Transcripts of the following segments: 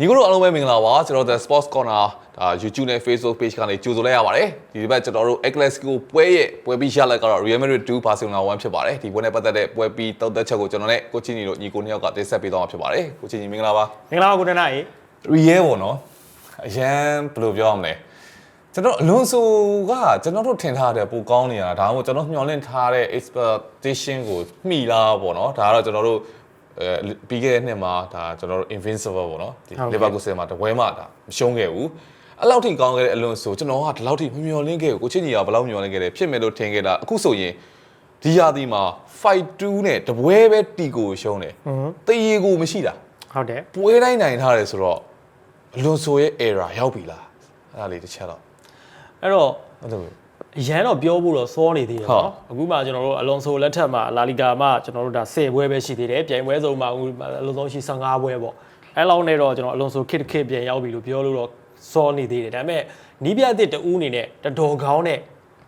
ညီကိုတို့အားလုံးပဲမင်္ဂလာပါကျွန်တော်တို့ The Sports Corner ဒါ YouTube နဲ့ Facebook page ကနေကြိုဆိုလိုက်ရပါတယ်ဒီတစ်ပတ်ကျွန်တော်တို့ El Clasico ပွဲရဲ့ပွဲပြီးရလက်ကတော့ Real Madrid 2 Barcelona 1ဖြစ်ပါတယ်ဒီပွဲနဲ့ပတ်သက်တဲ့ပွဲပြီးတောက်သက်ချက်ကိုကျွန်တော်နဲ့ကိုချင်းညီတို့ညီကိုနှစ်ယောက်ကတင်ဆက်ပေးသွားမှာဖြစ်ပါတယ်ကိုချင်းညီမင်္ဂလာပါမင်္ဂလာပါကိုတနာရေ Real ပေါ့နော်အရန်ဘယ်လိုပြောရမလဲကျွန်တော်အလွန်ဆိုကကျွန်တော်တို့ထင်ထားတဲ့ပိုကောင်းနေတာဒါမှမဟုတ်ကျွန်တော်မျှော်လင့်ထားတဲ့ expectation ကိုမှီလားပေါ့နော်ဒါကတော့ကျွန်တော်တို့အဲ ပြီးခဲ့တဲ့နှစ်မှာဒါကျွန်တော်တို့ invincible ပေါ့နော်ဒီ Leverkusen မှာတပွဲမှာဒါမရှုံးခဲ့ဘူးအဲ့လောက်ထိကောင်းခဲ့တဲ့အလွန်ဆိုကျွန်တော်ကဒီလောက်ထိမမျှော်လင့်ခဲ့ဘူးကိုချင်းကြီးကဘယ်လောက်မျှော်လင့်ခဲ့တယ်ဖြစ်မယ်လို့ထင်ခဲ့တာအခုဆိုရင်ဒီရာသီမှာ fight 2နဲ့တပွဲပဲတီကိုရှုံးတယ်တရေကိုမရှိတာဟုတ်တယ်ပွဲတိုင်းနိုင်ထားတယ်ဆိုတော့အလွန်ဆိုရဲ့ error ရောက်ပြီလားအဲ့ဒါလေးတစ်ချက်တော့အဲ့တော့အဲ့လို အရန်တော့ပြောဖို့တော့စောနေသေးတယ်ဟုတ်နော်အခုမှကျွန်တော်တို့အလွန်ဆိုလက်ထက်မှာလာလီဂါမှာကျွန်တော်တို့ဒါ10ပွဲပဲရှိသေးတယ်ပြိုင်ပွဲစုံမှာအခုအလွန်ဆုံးရှိ15ပွဲပေါ့အဲ့လောက်နဲ့တော့ကျွန်တော်အလွန်ဆိုခစ်ခစ်ပြန်ရောက်ပြီလို့ပြောလို့တော့စောနေသေးတယ်ဒါပေမဲ့နီးပြအစ်တူးအနေနဲ့တတော်ကောင်းတဲ့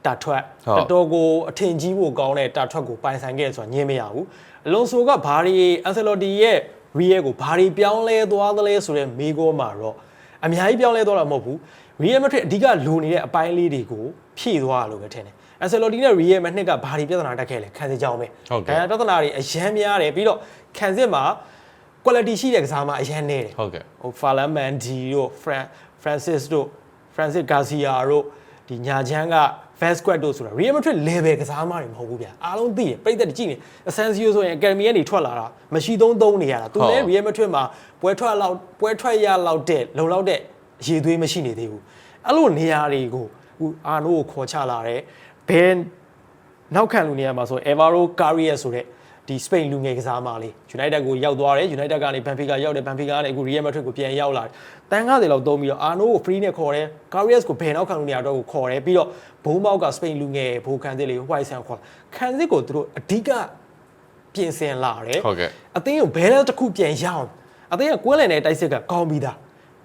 တာထွက်တတော်ကိုအထင်ကြီးဖို့ကောင်းတဲ့တာထွက်ကိုပိုင်ဆိုင်ခဲ့ဆိုတာညင်းမရဘူးအလွန်ဆိုကဘာရီအန်ဆယ်လော်တီရဲ့ရီယယ်ကိုဘာရီပြောင်းလဲသွားသလဲဆိုတဲ့မေးခွန်းမှာတော့အများကြီးပြောင်းလဲသွားတာမဟုတ်ဘူး ရီယယ်မက်ဒရစ်အဓိကလိုနေတဲ့အပိုင်းလေးတွေကိုဖြည့်သွားလို့ပဲထင်တယ်အန်ဆယ်လိုတီနဲ့ရီယယ်မက်နှစ်ကဘာတွေပြဿနာတက်ခဲ့လဲခံစစ်ကြောင်းပဲဒါပြဿနာတွေအရန်များတယ်ပြီးတော့ခံစစ်မှာ quality ရှိတဲ့ကစားမအရန်နေတယ်ဟုတ်ကဲ့ဟိုဖာလန်မန်ဒီတို့ဖရန်ဖရန်စစ်တို့ဖရန်စစ်ဂါစီယာတို့ဒီညာချမ်းက Vasquez တို့ဆိုတာ Real Madrid level ကစားမတွေမဟုတ်ဘူးဗျာအားလုံးသိတယ်ပြိသက်ကြည့်နေ Asensio ဆိုရင် Academy ကနေထွက်လာတာမရှိသုံးသုံးနေရတာသူလည်း Real Madrid မှာပွဲထွက်လောက်ပွဲထွက်ရလောက်တဲ့လုံလောက်တဲ့ အရေးသွေးမရှိနေသေးဘူးအဲ့လိုနေရာတွေကိုဟိုအာနိုကိုခေါ်ချလာတယ်ဘယ်နောက်ခံလူနေရာမှာဆို Evaro Carrier ဆိုတဲ့ဒီစပိန်လူငယ်ကစားမလေး United ကိုရောက်သွားတယ် United ကနေ Benfica ရောက်တယ် Benfica ကနေအခု Real Madrid ကိုပြန်ရောက်လာတယ်တန်90လောက်သုံးပြီးတော့ Arno ကို free နဲ့ခေါ်တယ် Carrier ကိုဘယ်နောက်ခံလူနေရာတော့ကိုခေါ်တယ်ပြီးတော့ဘုံမောက်ကစပိန်လူငယ်ဘိုးခံစစ်လေး White Sand ခေါ်ခံစစ်ကိုသူတို့အဓိကပြင်ဆင်လာတယ်ဟုတ်ကဲ့အသင်းကိုဘဲလဲတစ်ခုပြန်ရအောင်အသင်းကကွင်းလည်နဲ့တိုက်စစ်ကကောင်းပြီးသား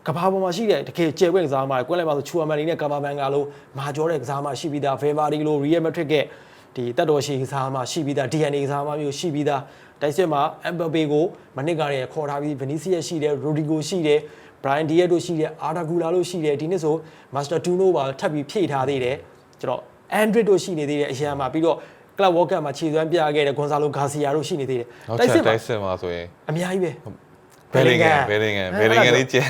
ကဘာပေါ်မှာရှိတဲ့တကယ်ကျေပွင့်ကစားမှာကွင်းလည်မှာဆိုချူအမန်နီနဲ့ကာဘာဘန်ကလိုမာကျော်တဲ့ကစားမှာရှိပြီးသားဖေဗာဒီလိုရီယယ်မက်ထရစ်ကဒီတက်တော်ရှိကစားမှာရှိပြီးသား DNA ကစားမှာမျိုးရှိပြီးသားတိုက်စစ်မှာအမ်ဘပေကိုမနစ်ကရခေါ်ထားပြီးဗနီစီယက်ရှိတယ်ရိုဒီဂိုရှိတယ်ဘရိုင်ဒီယက်တို့ရှိတယ်အာဒါဂူလာတို့ရှိတယ်ဒီနှစ်ဆိုမာစတာတူနိုပါထပ်ပြီးဖြည့်ထားသေးတယ်ကျွန်တော်အန်ဒရစ်တို့ရှိနေသေးတယ်အရန်မှာပြီးတော့ကလပ်ဝေါ်ကပ်မှာခြေစွမ်းပြခဲ့တဲ့ဂွန်ဆာလိုဂါစီယာတို့ရှိနေသေးတယ်နောက်တိုက်ချက်စစ်မှာတိုက်စစ်မှာဆိုရင်အများကြီးပဲ ဘယ်လင်ဂန်ဘယ်လင်ဂန်ဘယ်လင်ဂန်လေးကျန်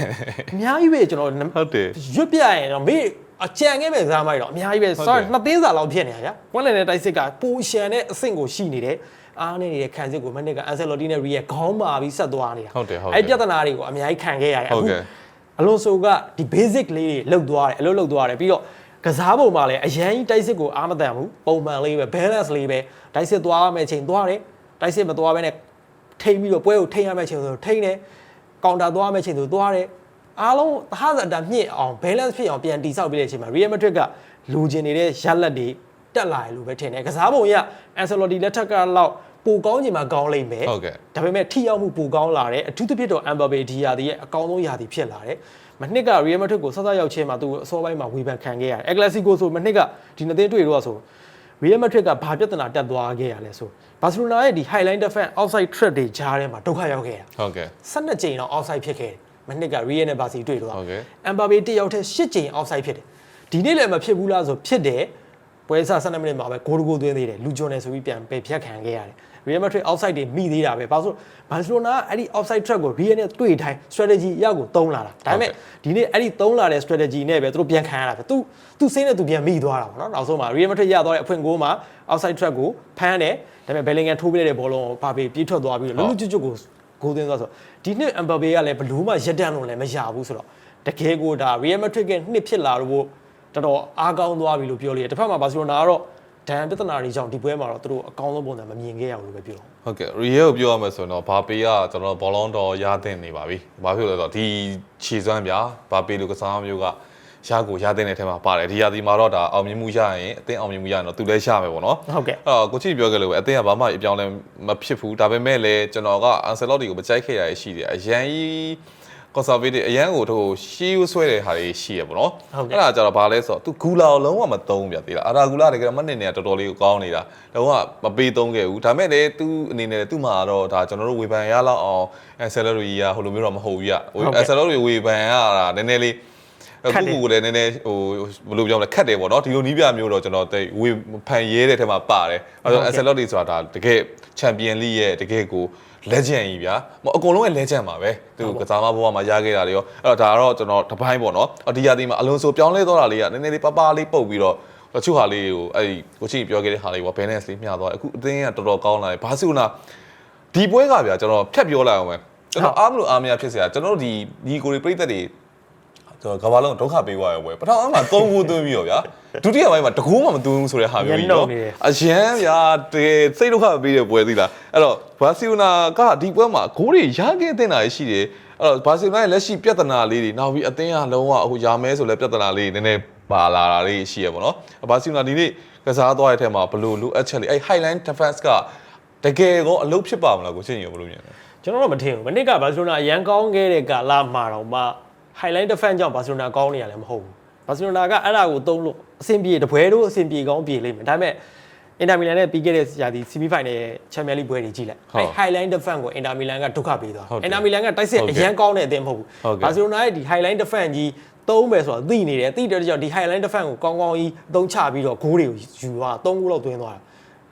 အများကြီးပဲကျွန်တော်ဟုတ်တယ်ရွတ်ပြရင်တော့မေးအကြံခဲ့ပဲစားမိုက်တော့အများကြီးပဲဟုတ်တယ် sorry နှစ်သိန်းစာလောက်ဖြစ်နေတာဗျာကွက်လန်နဲ့တိုက်စစ်ကပူရှန်တဲ့အဆင့်ကိုရှိနေတယ်အားနေနေတဲ့ခံစစ်ကိုမနစ်ကအန်ဆယ်လော်တီနဲ့ရီရဲ့ခေါင်းမာပြီးဆက်သွားနေတာဟုတ်တယ်ဟုတ်တယ်အဲ့ပြဿနာတွေကိုအများကြီးခံခဲ့ရတယ်ဟုတ်ကဲ့အလွန်ဆိုကဒီ basic လေးတွေလောက်သွားတယ်အလုပ်လောက်သွားတယ်ပြီးတော့ကစားပုံမှာလည်းအရန်ကြီးတိုက်စစ်ကိုအားမတန်ဘူးပုံမှန်လေးပဲ balance လေးပဲတိုက်စစ်သွားမယ့်ချိန်သွားတယ်တိုက်စစ်မသွားဘဲနဲ့ ထိမ့်ပြီးတော့ပွဲကိုထိမ့်ရမယ့်ချိန်ဆိုထိမ့်တယ်ကောင်တာသွားမယ့်ချိန်ဆိုသွားတယ်အားလုံးသဟဇာတာမြင့်အောင် balance ဖြစ်အောင်ပြန်တိဆောက်ပေးတဲ့အချိန်မှာ Real Madrid ကလူကျင်နေတဲ့ရလက်တွေတက်လာတယ်လို့ပဲထင်တယ်ကစားပုံရ Ancelotti လက်ထက်ကလောက်ပိုကောင်းချင်မှကောင်းလိမ့်မယ်ဟုတ်ကဲ့ဒါပေမဲ့ထိရောက်မှုပိုကောင်းလာတယ်အထူးသဖြင့်တော့ Mbappe ဒီယာဒီရဲ့အကောင်းဆုံးယာဒီဖြစ်လာတယ်မနှစ်က Real Madrid ကိုဆက်ဆက်ရောက်ချင်းမှာသူအစောပိုင်းမှာဝေဖန်ခံခဲ့ရတယ်။ El Clasico ဆိုမနှစ်ကဒီနှစ်သင်းတွေ့တော့ဆို Real Madrid ကဘာပြဿနာတက်သွားခဲ့ရလဲဆို Barcelona ရဲ့ဒီ highline defense outside threat တွေကြားထဲမှာဒုက္ခရောက်ခဲ့တာဟုတ်ကဲ့။12ကြိမ်တော့ outside ဖြစ်ခဲ့တယ်။မနှစ်က Real နဲ့ Barca တွေ့တော့ဟုတ်ကဲ့ Mbappe တစ်ယောက်တည်း10ကြိမ် outside ဖြစ်တယ်။ဒီနေ့လည်းမဖြစ်ဘူးလားဆိုဖြစ်တယ်။ပွဲစား12မိနစ်မှာပဲဂိုးတကိုးသွင်းသေးတယ်။လူဂျွန်နယ်ဆိုပြီးပြန်ပယ်ဖြတ်ခံခဲ့ရတယ်။ Real Madrid outside တွေမိသေးတာပဲ။ဘာလို့ Barcelona ကအဲ့ဒီ outside track ကို Real နဲ့တွေ့တိုင်း strategy အရောက်ကိုသုံးလာတာ။ဒါပေမဲ့ဒီနေ့အဲ့ဒီသုံးလာတဲ့ strategy နဲ့ပဲသူတို့ပြန်ခံရတာပဲ။ तू तू စိမ့်နဲ့သူပြန်မိသွားတာပေါ့နော်။နောက်ဆုံးမှာ Real Madrid ရသွားတဲ့အဖွင့်ဂိုးမှာ outside track ကိုဖမ်းတယ်။ဒါပေမဲ့ Bellingham ထိုးပေးလိုက်တဲ့ဘောလုံးကိုဘာပေပြေးထွက်သွားပြီးတော့လူလူကျွတ်ကျွတ်ကိုဂိုးသွင်းသွားဆိုဒီနှစ် Mbappe ကလည်းဘလူးမှရက်တန်းလို့လည်းမရဘူးဆိုတော့တကယ်ကိုဒါ Real Madrid ကနှစ်ဖြစ်လာတော့တော်တော်အားကောင်းသွားပြီလို့ပြောလို့ရတစ်ဖက်မှာဘာစီလိုနာကတော့ ဒဏ်ပြဿနာတွေကြောင့်ဒီပွဲမှာတော့သူတို့အကောင်းဆုံးပုံစံမမြင်ခဲ့ရဘူးလို့ပဲပြောဟုတ်ကဲ့ real ကိုပြောရမယ်ဆိုရင်တော့ဘာပေကကျွန်တော်ဘောလုံးတော်ရတဲ့နေပါပြီဘာဖြစ်လို့လဲဆိုတော့ဒီခြေစွမ်းဗျာဘာပေလိုကစားမျိုးကရကိုရတဲ့နေထဲမှာပါတယ်ဒီရာသီမှာတော့ဒါအောင်မြင်မှုရရင်အသင်းအောင်မြင်မှုရရင်တော့သူလည်းရမယ်ပေါ့နော်ဟုတ်ကဲ့အဲ့တော့ကိုချီပြောခဲ့လို့ပဲအသင်းကဘာမှအပြောင်းလဲမဖြစ်ဘူးဒါပေမဲ့လည်းကျွန်တော်ကအန်ဆယ်လော့တီကိုမကြိုက်ခဲ့ရရှိတယ်အရန်ကြီး conservative အရန်ကိုတို့ရှေးဦးဆွဲတဲ့ဟာတွေရှိရပေါ့နော် ဟုတ်ကဲ့ အဲ့ဒါကြတော့ဘာလဲဆိုတော့ तू ဂူလာကိုလုံးဝမသုံးဘူးဗျာသိလားအာဒါဂူလာတကယ်မနဲ့နေတော်တော်လေးကိုကောင်းနေတာလုံးဝမပေးသုံးခဲ့ဘူးဒါမဲ့လေ तू အနေနဲ့ तू မှာတော့ဒါကျွန်တော်တို့ဝေဖန်ရလောက်အောင်အဲ salary ကဟိုလိုမျိုးတော့မဟုတ်ဘူးဗျ ဟုတ်ကဲ့ အဲ salary ဝေဖန်ရတာနည်းနည်းလေး ခက်တယ် အခုကိုလည်းနည်းနည်းဟိုဘယ်လိုပြောမလဲခက်တယ်ပေါ့နော်ဒီလိုနီးပြမျိုးတော့ကျွန်တော်တိတ်ဝေဖန်ရဲတဲ့ထဲမှာပါတယ်အဲ့တော့ Ancelotti ဆိုတာဒါတကယ် Champion League ရဲ့တကယ်ကို legend ကြီးဗျာမအကုန်လုံးရဲ့ legend ပါပဲသူကစားမဘဝမှာရခဲ့တာတွေရောအဲ့တော့ဒါကတော့ကျွန်တော်တပိုင်းပေါ့နော်ဒီရာသီမှာအလွန်ဆိုပြောင်းလဲသွားတာလေးကနည်းနည်းလေးပပလေးပုတ်ပြီးတော့တချို့ဟာလေးကိုအဲ့ဒီကိုချင်းပြောခဲ့တဲ့ဟာလေးကဘယ်နဲ့စလေးမျှသွားအခုအသင်းကတော်တော်ကောင်းလာတယ်ဘာစုနာဒီပွဲကဗျာကျွန်တော်ဖြတ်ပြောလိုက်အောင်ပဲကျွန်တော်အားမလို့အားမရဖြစ်စရာကျွန်တော်တို့ဒီဒီကိုရီပြိသက်တွေ ကျွန်တော်ကဘာလုံးဒုက္ခပေးသွားရပွဲပထမအမှ3ခုသွင်းပြီးတော့ဗျာဒုတိယပိုင်းမှာတကူမှမသွင်းဘူးဆိုတဲ့ဟာမျိုးကြီးညံ့နော်နေတယ်အရန်ဗျာတကယ်စိတ်ဒုက္ခပေးတဲ့ပွဲသီးလားအဲ့တော့ဘာစီလိုနာကဒီပွဲမှာဂိုးတွေရခဲ့တဲ့တာရှိတယ်အဲ့တော့ဘာစီလိုနာရဲ့လက်ရှိပြဿနာလေးတွေနောက်ပြီးအသင်းကလုံးဝအခုရမဲဆိုလဲပြဿနာလေးတွေနည်းနည်းပါလာတာလေးရှိရပါတော့ဘာစီလိုနာဒီနေ့ကစားသွားတဲ့ထဲမှာဘလို့လိုအပ်ချက်လေးအဲ့ highline defense ကတကယ်ကောအလုပ်ဖြစ်ပါမလားကိုချင်းရဘလို့မြင်လဲကျွန်တော်တော့မထင်ဘူးမနစ်ကဘာစီလိုနာအရန်ကောင်းခဲ့တဲ့ကာလမှာတော့မှ highlight defense ကြောင့်ဘာစီလိုနာကောင်းနေရလည်းမဟုတ်ဘူးဘာစီလိုနာကအဲ့ဒါကိုသုံးလို့အဆင်ပြေတပွဲတို့အဆင်ပြေကောင်းပြေလိမ့်မယ်ဒါပေမဲ့အင်တာမီလန်နဲ့ပြီးခဲ့တဲ့ရာသီ semi final ရဲ့ Champions League ပွဲတွေကြည့်လိုက်ဟုတ်အဲ့ highlight defense ကိုအင်တာမီလန်ကဒုက္ခပေးသွားဟုတ်တယ်အင်တာမီလန်ကတိုက်စစ်ဟုတ်အကဲ့ရန်ကောင်းတဲ့အသင်းမဟုတ်ဘူးဟုတ်ကဲ့ဘာစီလိုနာရဲ့ဒီ highlight defense ကြီးသုံးမယ်ဆိုတော့သိနေတယ်သိတဲ့ကြောင့်ဒီ highlight defense ကိုကောင်းကောင်းကြီးသုံးချပြီးတော့ဂိုးတွေကိုယူသွား၃ဂိုးလောက်သွင်းသွားတာ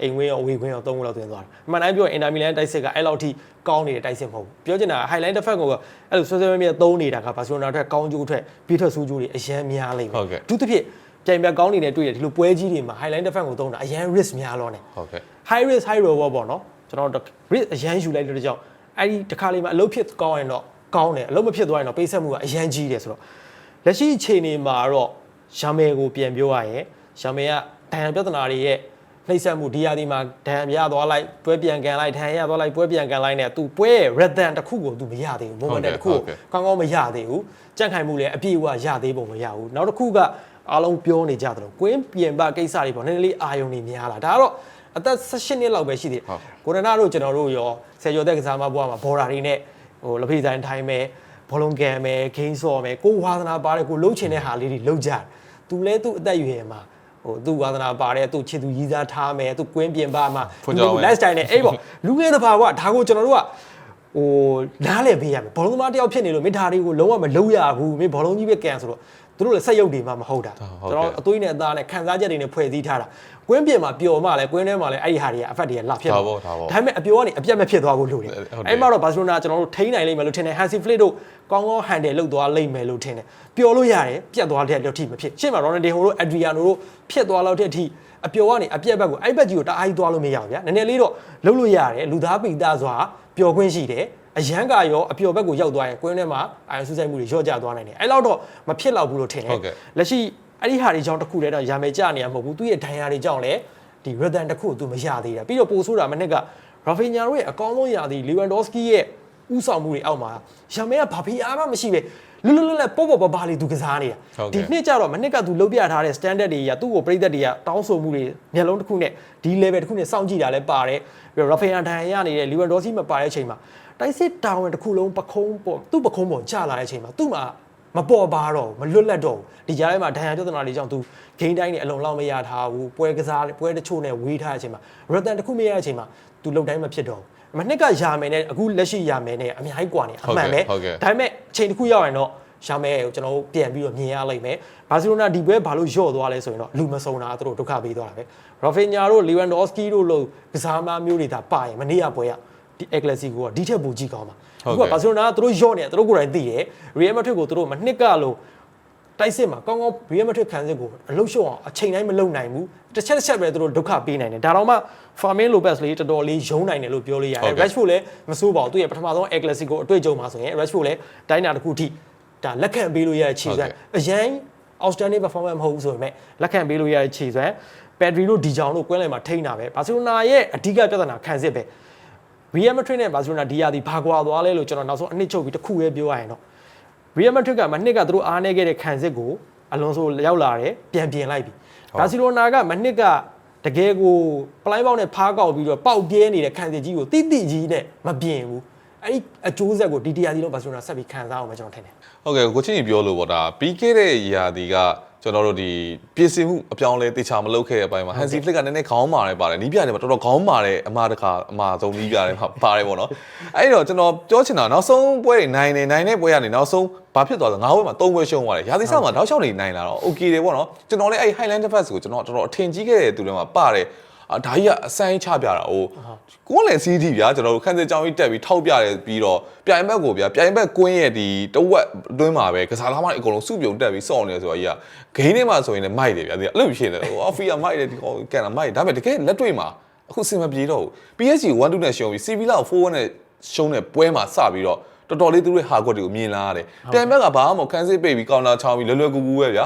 အိမ်ဝင်းရောအဝေးခွင်းရော၃ဂိုးလောက်သွင်းသွားတာအမှန်တိုင်းပြောရင်အင်တာမီလန်တိုက်စစ်ကအဲ့လောက်ထိကောင်းနေတဲ့တိုက်စစ်မဟုတ်ဘူးပြောချင်တာက highlight defense ကိုအဲ့လိုဆွဲဆွဲမြဲမြဲသုံးနေတာကဘာစီလိုနာအတွက်ကောင်းကျိုးအတွက်ပြီးထွက်ဆိုးကျိုးတွေအရန်များလိမ့်မယ်ဟုတ်ကဲ့အထူးသဖြင့်ပြိုင်ပြကောင်းနေတဲ့တွေ့ရဒီလိုပွဲကြီးတွေမှာ highlight defense ကိုသုံးတာအရန် risk များလောနေဟုတ်ကဲ့ high risk high reward ပေါ့နော်ကျွန်တော်တို့ risk အရန်ယူလိုက်တဲ့ကြောင့်အဲ့ဒီတစ်ခါလေးမှာအလုပ်ဖြစ်ကောင်းရင်တော့ကောင်းတယ်အလုပ်မဖြစ်သွားရင်တော့ပေးဆက်မှုကအရန်ကြီးတယ်ဆိုတော့လက်ရှိအခြေအနေမှာတော့ရမယ်ကိုပြန်ပြောရရင်ရမယ်ကဒဏ်ရာပြဿနာတွေရဲ့ နှိမ့်ဆက်မှုဒီယာဒီမှာဒဏ်ရာရသွားလိုက်ပွဲပြန်ကန်လိုက်ဒဏ်ရာရသွားလိုက်ပွဲပြန်ကန်လိုက်နဲ့ तू ပွဲရဲ့ rhythm တစ်ခုကို तू မရသေးဘူး moment တစ်ခုကိုကောင်းကောင်းမရသေးဘူးကြန့်ခိုင်မှုလည်းအပြည့်အဝရသေးပုံမရဘူးနောက်တစ်ခုကအားလုံးပြောနေကြသလိုကွင်းပြင်ပကိစ္စတွေပေါ့နည်းနည်းလေးအာယုံနေများလာဒါကတော့အသက်18နှစ်လောက်ပဲရှိသေးတယ်ဟုတ်ကိုရနာတို့ကျွန်တော်တို့ရောဆယ်ကျော်သက်ကစားမဘွားမှာဘော်ဒါတွေနဲ့ဟိုလက်ဖိဆိုင်ထိုင်းမယ်ဘောလုံးကန်မယ်ဂိမ်းဆော့မယ်ကိုဝါသနာပါတယ်ကိုလှုပ်ချင်တဲ့ဟာလေးတွေလှုပ်ကြတယ်သူလဲသူ့အသက်အရွယ်မှာ ဟိုသူ့ဝါသနာပါတယ်သူ့ချစ်သူရည်စားထားမယ်သူ့ကွင်းပြင်ပမှာဖွင့်ကြအောင် lifestyle နဲ့အေးပေါ့လူငယ်တစ်ပါးကဒါကိုကျွန်တော်တို့ကဟိုနားလည်ပေးရမယ်ဘောလုံးသမားတယောက်ဖြစ်နေလို့မင်းဒါတွေကိုလုံးဝမလုံးရဘူးမင်းဘောလုံးကြီးပဲကန်ဆိုတော့ သူတို့လည်းစက်ရုပ်တွေမှမဟုတ်တာဟုတ်ကျွန်ကဲ့တော်အသွေးနဲ့အသားနဲ့ခံစားချက်တွေနဲ့ဖွဲ့စည်းထားတာကွင်းပြင်မှာပျော်မှလည်းကွင်းထဲမှာလည်းအဲ့ဒီဟာတွေကအဖက်တွေကလာဖြစ်ဒါမှာပေါ့ဒါပေါ့ဒါပေမဲ့အပျော်ကနေအပြတ်မဖြစ်သွားဘူးလို့လေဟုတ်တယ်အဲ့မှာတော့ဘာစီလိုနာကျွန်တော်တို့ထိန်းနိုင်လိမ့်မယ်လို့ထင်တယ်ဟန်စီဖလစ်တို့ကောင်းကောင်းဟန်တယ်လုပ်သွားလိမ့်မယ်လို့ထင်တယ်ပျော်လို့ရတယ်ပြတ်သွားတဲ့အထိမဖြစ်ရှေ့မှာရော်နယ်ဒေဟိုတို့အက်ဒရီယာနိုတို့ဖြစ်သွားလောက်တဲ့အထိအပျော်ကနေအပြတ်ဘက်ကိုအဲ့ဘက်ကြီးကိုတအားကြီးသွားလို့မရဘူးဗျာနည်းနည်းလေးတော့လှုပ်လို့ရတယ်လူသားပိသားစွာပျော်ခွင့်ရှိတယ် အရန်ကရောအပျော်ဘက်ကိုရောက်သွားရင်ကွင်းထဲမှာအာရုံစူးစိုက်မှုတွေရော့ကျသွားနိုင်တယ်အဲ့လောက်တော့မဖြစ်တော့ဘူးလို့ထင်တယ်ဟုတ်ကဲ့လက်ရှိအဲ့ဒီဟာတွေကြောင့်တစ်ခုတည်းတော့ရာမယ်ကြနေရမဟုတ်ဘူးသူရဲ့ဒဏ်ရာတွေကြောင့်လည်းဒီ rhythm တစ်ခုကိုသူမရသေးတာပြီးတော့ပိုဆိုးတာမနစ်က Rafinha တို့ရဲ့အကောင်းဆုံးရာသီ Lewandowski ရဲ့ဥဆောင်မှုတွေအောက်မှာရာမယ်ကဘာဖိအားမှမရှိပဲလွတ်လွတ်လပ်လပ်ပေါ့ပေါ့ပါပါလေးသူကစားနေတာဟုတ်ကဲ့ဒီနှစ်ကျတော့မနစ်ကသူလုတ်ပြထားတဲ့ standard တွေကြီးကသူ့ကိုပြိသက်တွေကတောင်းဆိုမှုတွေမျက်လုံးတစ်ခုနဲ့ဒီ level တစ်ခုနဲ့စောင့်ကြည့်တာလည်းပါတယ်ပြီးတော့ Rafinha ဒဏ်ရာရနေတဲ့ Lewandowski မပါတဲ့အချိန်မှာ တိုက်စစ်တာဝန်တစ်ခုလုံးပခုံးပေါ်သူ့ပခုံးပေါ်ကျလာတဲ့အချိန်မှာသူ့မှာမပေါ်ပါတော့မလွတ်လပ်တော့ဒီကြားထဲမှာဒဏ်ရာပြဿနာတွေကြောင့်သူဂိမ်းတိုင်းနဲ့အလုံးလောက်မရထားဘူးပွဲကစားပွဲတချို့နဲ့ဝေးထားတဲ့အချိန်မှာရတန်တစ်ခုမရတဲ့အချိန်မှာသူလုံတိုင်းမဖြစ်တော့မနှစ်ကရာမယ်နဲ့အခုလက်ရှိရာမယ်နဲ့အများကြီးကွာနေအမှန်ပဲဒါပေမဲ့အချိန်တစ်ခုရောက်ရင်တော့ရှာမဲကိုကျွန်တော်တို့ပြန်ပြီးတော့မြင်ရလိမ့်မယ်။ဘာစီလိုနာဒီပွဲဘာလို့လျော့သွားလဲဆိုရင်တော့လူမဆုံတာသူတို့ဒုက္ခပေးသွားတာပဲ။ရာဖင်ညာတို့လီဝန်ဒေါစကီတို့လို့ကစားမမျိုးတွေဒါပါရင်မနေ့ကပွဲက ဒီ El Clasico ကဒီထက်ပိုကြီးကောင်းပါ။အခုကဘာစီလိုနာကသူတို့ညော့နေတယ်သူတို့ကိုယ်တိုင်သိတယ်။ Real Madrid ကိုသူတို့မနှစ်ကလို့တိုက်စစ်မှာကောင်းကောင်း Real Madrid ခံစစ်ကိုအလုရှုံအောင်အချိန်တိုင်းမလုံနိုင်ဘူး။တစ်ချက်တစ်ချက်ပဲသူတို့ဒုက္ခပေးနိုင်တယ်။ဒါတော့မှ Fermin Lopez လေးတော်တော်လေးယုံနိုင်တယ်လို့ပြောလို့ရတဟုတ်ယ်ကဲ့။ Rashford လည်းမစိုးပါဘူး။သူရဲ့ပထမဆုံး El Clasico အတွေ့အကြုံမှာဆိုရင် Rashford လည်းတိုင်းနာတစ်ခုထိဒါလက်ခံပေးလို့ရတဲ့ခြေစွမ်းအရင် outstanding performance မဟုတ်ဘူးဆိုပေမဲ့လက်ခံပေးလို့ရတဲ့ခြေစွမ်း Pedri တို့ဒီကြောင်တို့ကွင်းလယ်မှာထိန်းတာပဲဘာစီလိုနာရဲ့အဓိကပြဿနာခံစစ်ပဲ Real Madrid နဲ့ Barcelona ဒီရာဒီဘာကွာသွားလဲလို့ကျွန်တော်နောက်ဆုံးအနှစ်ချုပ်ပြီးတစ်ခုပဲပြောရရင်တော့ Real Madrid ကမနှစ်ကသူတို့အားနေခဲ့တဲ့ခံစစ်ကိုအလွန်ဆိုရောက်လာတယ်ပြန်ပြင်လိုက်ပြီဟုတ်ဘာစီလိုနာကမနှစ်ကတကယ်ကိုပလိုင်းပေါက်နဲ့ဖားကောက်ပြီးတော့ပေါက်ပြဲနေတဲ့ခံစစ်ကြီးကိုတိတိကြီးနဲ့မပြင်ဘူးအဲ့ဒီအကျိုးဆက်ကိုဒီတရားစီလုံးဘာစီလိုနာဆက်ပြီးခံစားအောင်ပဲကျွန်တော်ထင်တယ်ဟုတ်ကဲ့ကိုချင်းကြီးပြောလို့ပေါ့ဒါပြီးခဲ့တဲ့ရာသီက ကျွန်တော်တို့ဒီပြင်ဆင်မှုအပြောင်းအလဲတေချာမလုပ်ခဲ့တဲ့အပိုင်းမှာ Hansi Flick ကနည်းနည်းခေါင်းမာတယ်ပါတယ်နီးပြတယ်မှာတော်တော်ခေါင်းမာတယ်အမှားတစ်ခါအမှားဆုံးနီးပြတယ်မှာပါတယ်ပေါ့နော်အဲ့တော့ကျွန်တော်ပြောချင်တာနောက်ဆုံးပွဲတွေနိုင်နေနိုင်တဲ့ပွဲကနေနောက်ဆုံးဘာဖြစ်သွားလဲငါးပွဲမှာ၃ပွဲရှုံးသွားတယ်ရာသီစမှာတောက်လျှောက်နေနိုင်လာတော့ okay တယ်ပေါ့နော်ကျွန်တော်လည်းအဲ့ Highland Defense ကိုကျွန်တော်တော်တော်အထင်ကြီးခဲ့တဲ့သူတွေမှာပါတယ်အာ ဒါကြီးကအဆိုင်ချပြတာဟိုကိုယ်လည်းစီးတီဗျာကျွန်တော်တို့ခန်းစစ်ကြောင်းကြီးတက်ပြီးထောက်ပြတယ်ပြီးတော့ပြိုင်ဘက်ကိုဗျာပြိုင်ဘက်ကွင်းရဲ့ဒီတဝက်အတွင်းမှာပဲကစားသမားတွေအကုန်လုံးစုပြုံတက်ပြီးစောင့်နေတယ်ဆိုတော့ကြီးကဂိမ်းထဲမှာဆိုရင်လည်းမိုက်တယ်ဗျာဒီအဲ့လိုဖြစ်နေတယ်ဟိုအော်ဖီကမိုက်တယ်ဒီကောင်ကန်တာမိုက်ဒါပေမဲ့တကယ်လက်တွေ့မှာအခုစင်မပြေတော့ဘူး PSG 1-2နဲ့ရှုံးပြီး CB လောက်4-1နဲ့ရှုံးတဲ့ပွဲမှာစပြီးတော့တော်တော်လေးသူတို့ဟာကွက်တွေကိုမြင်လာရတယ်ပြိုင်ဘက်ကဘာမှမခန်းစစ်ပိတ်ပြီးကောင်တာချောင်းပြီးလွယ်လွယ်ကူကူပဲဗျာ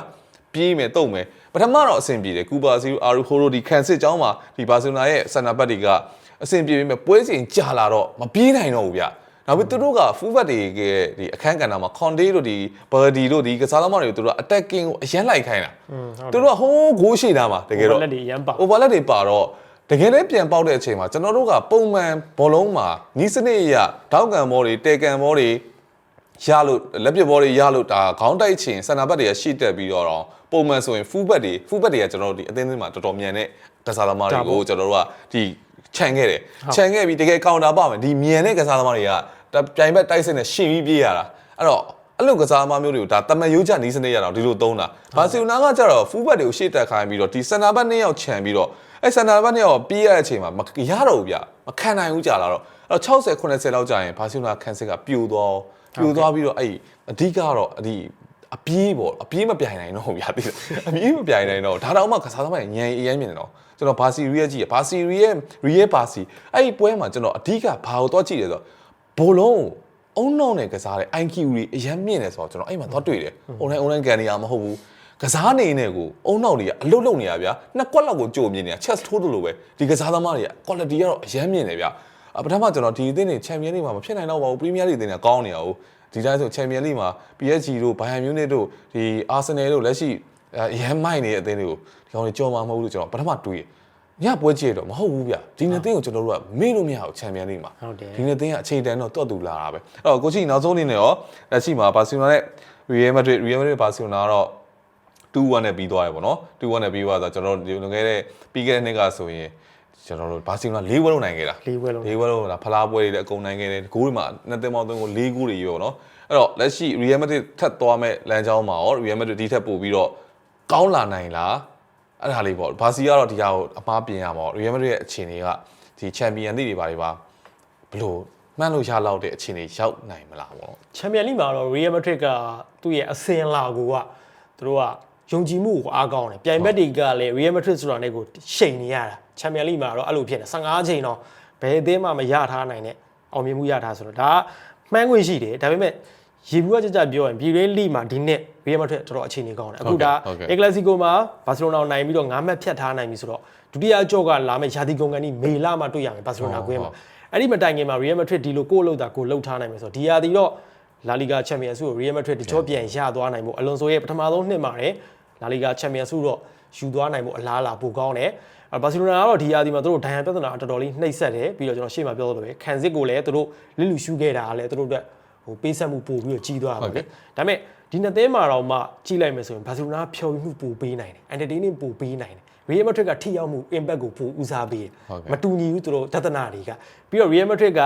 ပြေးမယ်တုံမယ်ပ ထမတော့အဆင်ပြေတယ်ကူပါစီအာရူဟိုရိုဒီကန်စစ်ကျောင်းမှာဒီဘာစီလိုနာရဲ့ဆန်နာဘတ်တွေကအဆင်ပြေပြီးမဲ့ပွဲစဉ်ကြာလာတော့မပြေးနိုင်တော့ဘူးဗျနောက်ပြီးသူတို့ကဖူးဘတ်တွေကဒီအခန်းကဏ္ဍမှာခွန်ဒေးတို့ဒီဘာဒီတို့ဒီကစားသမားတွေကိုသူတို့က attacking ကိုအရန်လိုက်ခိုင်းတာသူတို့ကဟိုးဂိုးရှိတာမှာတကယ်တော့လက်တွေရမ်းပါ overlap တွေပါတော့တကယ်လည်းပြန်ပေါက်တဲ့အချိန်မှာကျွန်တော်တို့ကပုံမှန်ဘောလုံးမှာနီးစနစ်အရတောက်ကန်ဘောတွေတေကန်ဘောတွေရလို့လက်ပစ်ဘောတွေရလို့ဒါခေါင်းတိုက်ချင်စန္ဒဘတ်တွေကရှိတက်ပြီးတော့တော့ ပုံမှန်ဆိုရင်ဖူးဘတ်တွေဖူးဘတ်တွေကကျွန်တော်တို့ဒီအသင်းသင်းမှာတော်တော်မြန်တဲ့ကစားသမားတွေကိုကျွန်တော်တို့ကဒီခြံခဲ့တယ်ခြံခဲ့ပြီးတကယ်ကောင်တာပါမယ်ဒီမြန်တဲ့ကစားသမားတွေကဒါပြိုင်ဘက်တိုက်စစ်နဲ့ရှင်ပြီးပြေးရတာအဲ့တော့အဲ့လိုကစားသမားမျိုးတွေကိုဒါတမန်ရိုးချနီးစနစ်ရတော့ဒီလိုသုံးတာဘာစီလိုနာကကြတော့ဖူးဘတ်တွေကိုရှေ့တက်ခိုင်းပြီးတော့ဒီစန္ဒဘတ်နှစ်ယောက်ခြံပြီးတော့အဲ့စန္ဒဘတ်နှစ်ယောက်ပြေးရတဲ့အချိန်မှာမရတော့ဘူးဗျမခံနိုင်ဘူးကြာလာတော့အဲ့တော့60 80လောက်ကြာရင်ဘာစီလိုနာခန်းစစ်ကပြိုသွားပြိုသွားပြီးတော့အဲ့အဓိကတော့အဒီ အပြေးပေါ့အပြေးမပြိုင်နိုင်တော့ဘူးဗျာတိအပြေးမပြိုင်နိုင်တော့ဒါတော့မှကစားသမားညံအရင်မြင်တယ်တော့ကျွန်တော်ဘာစီရီရဲ့ကြည့်ရဘာစီရီရဲ့ရီရဲ့ဘာစီအဲ့ဒီပွဲမှာကျွန်တော်အဓိကဘာကိုတော့ကြည့်ရဆိုတော့ဘောလုံးအုံနောက်နဲ့ကစားတဲ့ IQ တွေအရင်မြင့်တယ်ဆိုတော့ကျွန်တော်အဲ့မှာတော့တွေ့တယ် online online ကန်နေရမဟုတ်ဘူးကစားနေနေကိုအုံနောက်တွေကအလုတ်လုတ်နေရဗျာနှစ်ကွက်လောက်ကိုကြိုမြင်နေတာ chess ထိုးတယ်လို့ပဲဒီကစားသမားတွေက quality ကတော့အရင်မြင့်တယ်ဗျာအပထမကျွန်တော်ဒီအသင်းတွေ champion league မှာမဖြစ်နိုင်တော့ပါဘူး premier league အသင်းတွေကကောင်းနေရအောင် ဒီတိုင်းဆို champion league မှာ PSG တို့ Bayern Munich တို့ဒီ Arsenal တို့လက်ရှိအရန်မိုက်နေတဲ့အသင်းတွေကိုဒီကောင်တွေကြော်မှာမဟုတ်ဘူးလို့ကျွန်တော်ပထမတွေးညပွဲကြည့်တော့မဟုတ်ဘူးဗျဒီနှစ်သင်းကိုကျွန်တော်တို့ကမေ့လို့မရဘူး champion league မှာဟုတ်တယ်ဒီနှစ်သင်းကအခြေတန်းတော့တွတ်တူလာတာပဲအဲ့တော့ကိုချီနောက်ဆုံးအနေနဲ့ရောလက်ရှိမှာဘာစီလိုနာနဲ့ Real Madrid Real Madrid ဘာစီလိုနာကတော့2-1နဲ့ပြီးသွားတယ်ပေါ့နော်2-1နဲ့ပြီးသွားတော့ကျွန်တော်တို့လွန်ခဲ့တဲ့ပြီးခဲ့တဲ့နှစ်ကဆိုရင် ကျွန်တော်တို့ဘာစီလိုနာ၄ဝက်လုံးနိုင်ခဲ့တာလေးဝဲလုံး၄ဝက်လုံးကဖလားပွဲတွေလည်းအကုန်နိုင်ခဲ့တယ်ဂိုးတွေမှာနှစ်သင်းပေါင်းသုံးကို၄ဂိုးတွေရောနော်အဲ့တော့လက်ရှိ Real Madrid ထပ်သွားမဲ့လမ်းကြောင်းမှာရော Real Madrid ဒီထက်ပို့ပြီးတော့ကောင်းလာနိုင်လားအဲ့ဒါလေးပေါ့ဘာစီကတော့ဒီဟာကိုအမှားပြင်ရမှာပေါ့ Real Madrid ရဲ့အခြေအနေကဒီ Champion League တွေပါတွေပါဘလို့မှန်းလို့ရလောက်တဲ့အခြေအနေရောက်နိုင်မလားပေါ့ချန်ပီယံလိမှာတော့ Real Madrid ကသူ့ရဲ့အစင်လာကိုကသူတို့ကယုံကြည်မှုကိုအားကောင်းတယ်ပြိုင်ဘက်တွေကလည်း Real Madrid ဆိုတာနဲ့ကိုရှိန်နေရတာ ချန်ပီယံလိမှာတော့အဲ့လိုဖြစ်နေ15ချိန်တော့ဘယ်အသင်းမှမရထားနိုင်တဲ့အောင်မြင်မှုရထားဆိုတော့ဒါကမှန်းခွင့်ရှိတယ်ဒါပေမဲ့ရေဘူးကကြကြပြောရင်ပြည်ရင်းလိမှာဒီနှစ် Real Madrid တော်တော်အခြေအနေကောင်းတယ်အခုဒါဟုတ်ကဲ့အက်ဂလက်စီကိုမှာဘာစီလိုနာကိုနိုင်ပြီးတော့9မှတ်ဖြတ်ထားနိုင်ပြီဆိုတော့ဒုတိယအကြော့ကလာမယ့်ရာသီကုန်ကန်ဒီမေလမှာတွေ့ရမယ်ဘာစီလိုနာကွင်းမှာအဲ့ဒီမတိုင်ခင်မှာ Real Madrid ဒီလိုကိုယ့်လောက်တာကိုယ်လှုပ်ထားနိုင်မယ်ဆိုတော့ဒီရာသီတော့လာလီဂါချန်ပီယံဆုကို Real Madrid တကြောပြန်ရသွားနိုင်ဖို့အလွန်ဆိုရဲ့ပထမဆုံးနှစ်မှာတယ်လာလီဂါချန်ပီယံဆုတော့ယူသွားနိုင်ဖို့အလားအလာပိုကောင်းတယ်အဲ ဘာစီလိုနာကတော့ဒီရာသီမှာသူတို့ဒိုင်ယန်ပြဿနာတော်တော်လေးနှိပ်စက်တယ်ပြီးတော့ကျွန်တော်ရှေ့မှာပြောသလိုပဲခံစစ်ကိုလည်းသူတို့လစ်လူရှုခဲ့တာလည်းသူတို့အတွက်ဟိုပေးဆက်မှုပို့ပြီးတော့ကြီးသွားတာပါပဲဒါပေမဲ့ဒီနှစ်သင်းမှာတော့မှကြီးလိုက်မယ်ဆိုရင်ဘာစီလိုနာဖြော်မှုပို့ပေးနိုင်တယ် entertaining ပို့ပေးနိုင်တယ် Real Madrid ကထိရောက်မှု impact ကိုပိုဦးစားပေးတယ်ဟုတ်ကဲ့မတူညီဘူးသူတို့တသနာတွေကပြီးတော့ Real Madrid က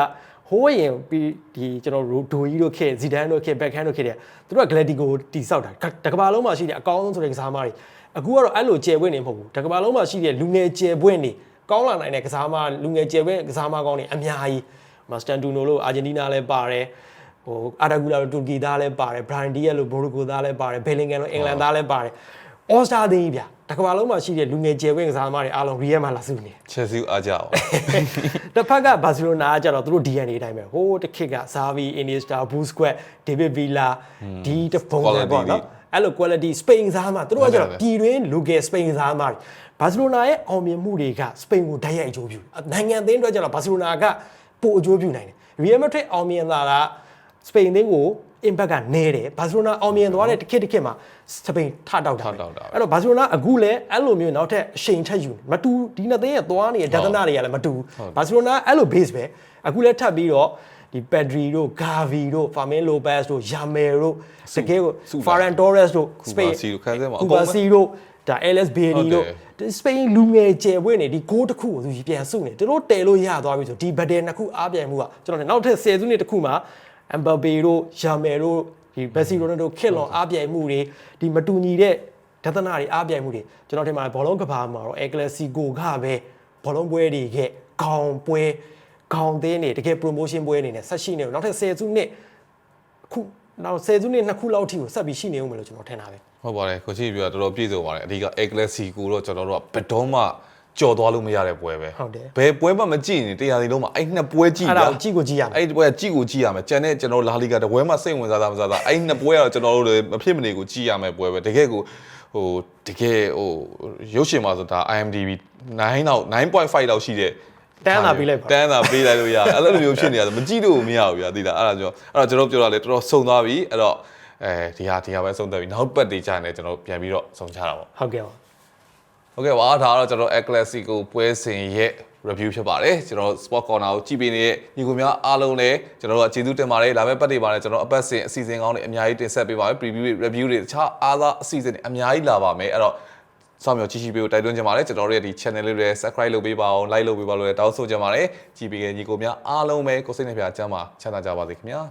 ဟိုးရင်ပြီးဒီကျွန်တော်တို့ဒိုကြီးတို့ခေဇီဒန်တို့ခေဘက်ခန်တို့ခေတဲ့သူတို့က Galactico ကိုတိဆောက်တာတကဘာလုံးမှာရှိတဲ့အကောင်းဆုံးဆိုတဲ့ကစားသမားတွေ အခုကတော့အဲ့လိုကျယ်ပွင့်နေမဟုတ်ဘူးတကဘာလုံးမှာရှိတဲ့လူငယ်ကျယ်ပွင့်နေကောင်းလာနိုင်တဲ့ကစားသမားလူငယ်ကျယ်ပွင့်ကစားသမားကောင်းတွေအများကြီးမစတန်တူနိုလို့အာဂျင်တီးနားလည်းပါတယ်ဟိုအာဒါဂူလာတို့တူဂီသားလည်းပါတယ်ဘရိုင်ဒီယက်လို့ဘိုရိုကိုသားလည်းပါတယ်ဘယ်လင်ဂန်လို့အင်္ဂလန်သားလည်းပါတယ်အော်စတာသင်းကြီးဗျတကဘာလုံးမှာရှိတဲ့လူငယ်ကျယ်ပွင့်ကစားသမားတွေအားလုံး Real မှာလာစုနေချက်စီအားကြအောင်တစ်ဖက်ကဘာစီလိုနာကကျတော့သူတို့ DNA အတိုင်းပဲဟိုးတစ်ခစ်က Xavi Iniesta Busquets David Villa ဒီတပုံစံပေါ့နော် အဲ့လို quality စပိန်စားမှာသူတို့ကကျတော့ပြည်တွင်း local စပိန်စားမှာဘာစီလိုနာရဲ့အောင်မြင်မှုတွေကစပိန်ကိုဓာတ်ရိုက်အကျိုးပြုနိုင်ငံအသင်းအတွက်ကျတော့ဘာစီလိုနာကပိုအကျိုးပြုနိုင်တယ် Real Madrid အောင်မြင်လာတာစပိန်အသင်းကို impact ကနေတယ်ဘာစီလိုနာအောင်မြင်သွားတဲ့တစ်ခေတ်တစ်ခေတ်မှာစပိန်ထတောက်တာထတောက်တာအဲ့တော့ဘာစီလိုနာအခုလည်းအဲ့လိုမျိုးနောက်ထပ်အရှိန်ထက်ယူနေမတူဒီနှစ်သိန်းရဲ့သွားနေတဲ့ဒသနာတွေကလည်းမတူဘူးဘာစီလိုနာအဲ့လို base ပဲအခုလည်းထပ်ပြီးတော့ ဒီ Pedri တို့ Gavi တို့ Fermin Lopez တို့ Yamal တို့တကယ်ကိုစုပါ Ferran Torres တို့ Kubasi တို့ခံစဲမှာအကူကုန်ဘာပဲစီတို့ဒါ LS Bailey ဟုတ်တယ်တို့ဒီစပိန်လူငယ်ကျယ်ပွင့်နေဒီဂိုးတစ်ခုကိုသူပြန်စုနေသူတို့တယ်လို့ရသွားပြီဆိုဒီဘတ်တယ်နှစ်ခုအားပြိုင်မှုကကျွန်တော်တို့နောက်ထပ်10စုနှစ်တစ်ခုမှာ Mbappe တို့ Yamal တို့ဒီဘက်စီရိုနယ်ဒိုခစ်လွန်အားပြိုင်မှုတွေဒီမတူညီတဲ့ဒသနာတွေအားပြိုင်မှုတွေကျွန်တော်ထင်ပါတယ်ဘောလုံးကဘာမှာတော့ El Clasico ကပဲဘောလုံးပွဲတွေကခေါင်ပွဲ ခေါင်သင်းတွေတကယ် promotion ပွဲအနေနဲ့ဆက်ရှိနေလို့နောက်ထပ်10စုနှစ်အခုနောက်10စုနှစ်နှစ်ခုလောက်ထိကိုဆက်ပြီးရှိနေဦးမယ်လို့ကျွန်တော်ထင်တာပဲဟုတ်ပါတယ်ကိုချီပြောတာတော်တော်ပြည့်စုံပါတယ်အဓိက e classico တော့ကျွန်တော်တို့ကဘယ်တော့မှကြော်သွားလို့မရတဲ့ပွဲပဲဟုတ်တယ်ဘယ်ပွဲမှမကြည့်ရင်တရားစီလုံးမှာအဲ့နှစ်ပွဲကြည့်အဲ့ဗျာဒါကိုကြည့်ကိုကြည့်ရမယ်အဲ့ဒီပွဲကကြည့်ကိုကြည့်ရမယ်ကျန်တဲ့ကျွန်တော်လာလီဂါတပွဲမှာစိတ်ဝင်စားတာမစားတာအဲ့နှစ်ပွဲကတော့ကျွန်တော်တို့လည်းမဖြစ်မနေကိုကြည့်ရမယ်ပွဲပဲတကယ်ကိုဟိုတကယ်ဟိုရုပ်ရှင်မှာဆိုဒါ IMDb 9လောက်9.5လောက်ရှိတဲ့ တန်းသာပေးလိုက်ပါတန်းသာပေးလိုက်လို့ရတယ်အဲ့လိုမျိုးဖြစ်နေရတယ်မကြည့်လို့မရဘူးဗျာသိလားအဲ့ဒါကြောင့်အဲ့တော့ကျွန်တော်ပြောတာလေတော်တော်စုံသွားပြီအဲ့တော့အဲဒီဟာဒီဟာပဲစုံသက်ပြီနောက်ပတ်တွေကြာနေကျွန်တော်ပြန်ပြီးတော့စုံချတာပေါ့ဟုတ်ကဲ့ပါဟုတ်ကဲ့ပါဒါကတော့ကျွန်တော် El Clasico ပွဲစဉ်ရဲ့ review ဖြစ်ပါတယ်ကျွန်တော် Sport Corner ကိုကြည့်ပေးနေတဲ့ညီကိုများအားလုံးလည်းကျွန်တော်တို့ကကျေးဇူးတင်ပါတယ်လာမယ့်ပတ်တွေပါလည်းကျွန်တော်အပတ်စဉ်အစီအစဉ်ကောင်းတွေအများကြီးတင်ဆက်ပေးပါမယ် preview တွေ review တွေတခြားအားသာအစီအစဉ်တွေအများကြီးလာပါမယ်အဲ့တော့ စောင့်မျှော်ကြည့်ရှုပေးဖို့တိုက်တွန်းချင်ပါတယ်ကျွန်တော်တို့ရဲ့ဒီ channel လေးတွေ subscribe လုပ်ပေးပါအောင် like လုပ်ပေးပါလို့လည်းတောင်းဆိုချင်ပါတယ်ကြည့်ပေးတဲ့ညီကိုများအားလုံးပဲကိုယ်စိတ်နှပြချမ်းပါချမ်းသာကြပါစေခင်ဗျာ